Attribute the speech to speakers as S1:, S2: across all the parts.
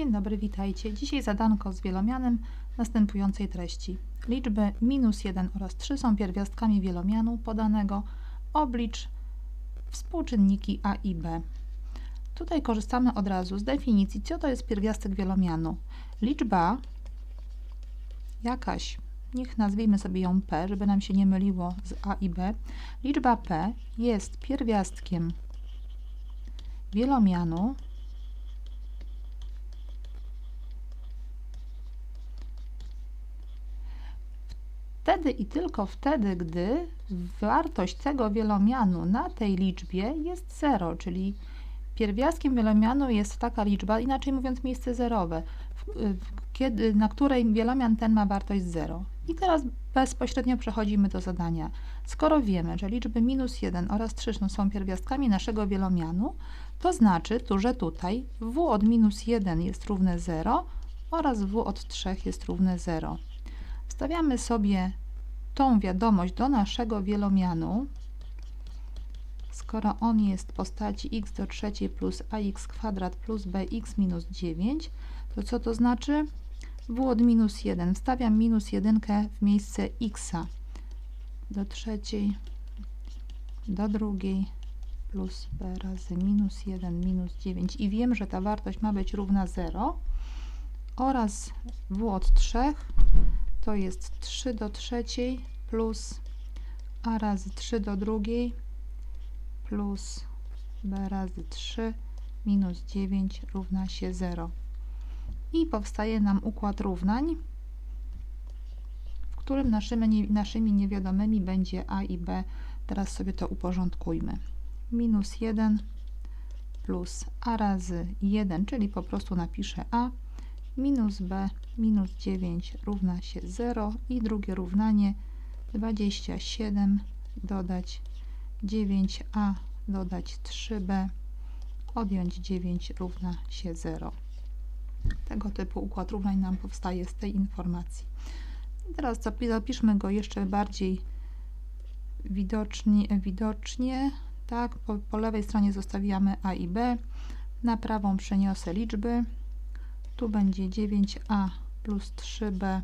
S1: Dzień dobry, witajcie. Dzisiaj zadanko z wielomianem następującej treści. Liczby minus 1 oraz 3 są pierwiastkami wielomianu podanego. Oblicz współczynniki a i b. Tutaj korzystamy od razu z definicji, co to jest pierwiastek wielomianu. Liczba jakaś, niech nazwijmy sobie ją p, żeby nam się nie myliło z a i b. Liczba p jest pierwiastkiem wielomianu wtedy i tylko wtedy, gdy wartość tego wielomianu na tej liczbie jest 0, czyli pierwiastkiem wielomianu jest taka liczba, inaczej mówiąc miejsce zerowe, kiedy, na której wielomian ten ma wartość 0. I teraz bezpośrednio przechodzimy do zadania. Skoro wiemy, że liczby minus 1 oraz 3 są pierwiastkami naszego wielomianu, to znaczy, że tutaj w od minus 1 jest równe 0 oraz w od 3 jest równe 0. Wstawiamy sobie tą wiadomość do naszego wielomianu, skoro on jest w postaci x do trzeciej plus ax kwadrat plus bx minus 9, to co to znaczy? w od minus 1. Wstawiam minus 1 w miejsce x do trzeciej, do drugiej plus b razy minus 1 minus 9 i wiem, że ta wartość ma być równa 0 oraz w od 3 to jest 3 do trzeciej plus a razy 3 do drugiej plus b razy 3 minus 9 równa się 0. I powstaje nam układ równań, w którym naszymi, naszymi niewiadomymi będzie a i b. Teraz sobie to uporządkujmy. Minus 1 plus a razy 1, czyli po prostu napiszę a, minus b minus 9 równa się 0 i drugie równanie 27 dodać 9a dodać 3b odjąć 9 równa się 0. Tego typu układ równań nam powstaje z tej informacji. I teraz zapiszmy go jeszcze bardziej widocznie, widocznie tak, po, po lewej stronie zostawiamy a i b, na prawą przeniosę liczby, tu będzie 9a plus 3b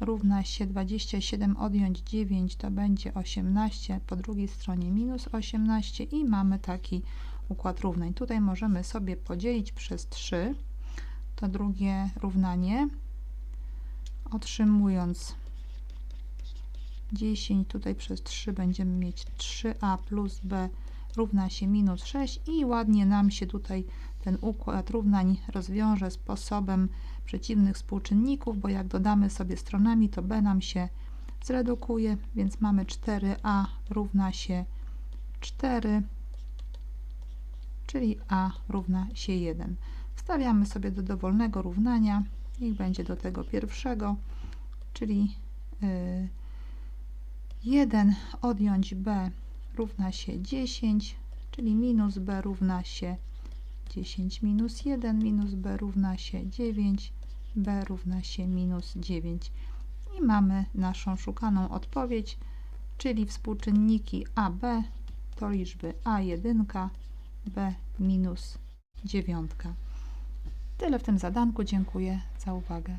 S1: równa się 27 odjąć 9 to będzie 18, po drugiej stronie minus 18 i mamy taki układ równań. Tutaj możemy sobie podzielić przez 3 to drugie równanie, otrzymując 10 tutaj przez 3 będziemy mieć 3a plus b równa się minus 6 i ładnie nam się tutaj ten układ równań rozwiąże sposobem przeciwnych współczynników, bo jak dodamy sobie stronami, to b nam się zredukuje, więc mamy 4a równa się 4, czyli a równa się 1. Wstawiamy sobie do dowolnego równania, niech będzie do tego pierwszego, czyli y, 1 odjąć b równa się 10, czyli minus b równa się 10 minus 1 minus b równa się 9, b równa się minus 9. I mamy naszą szukaną odpowiedź, czyli współczynniki AB to liczby A1, B minus 9. Tyle w tym zadanku. Dziękuję za uwagę.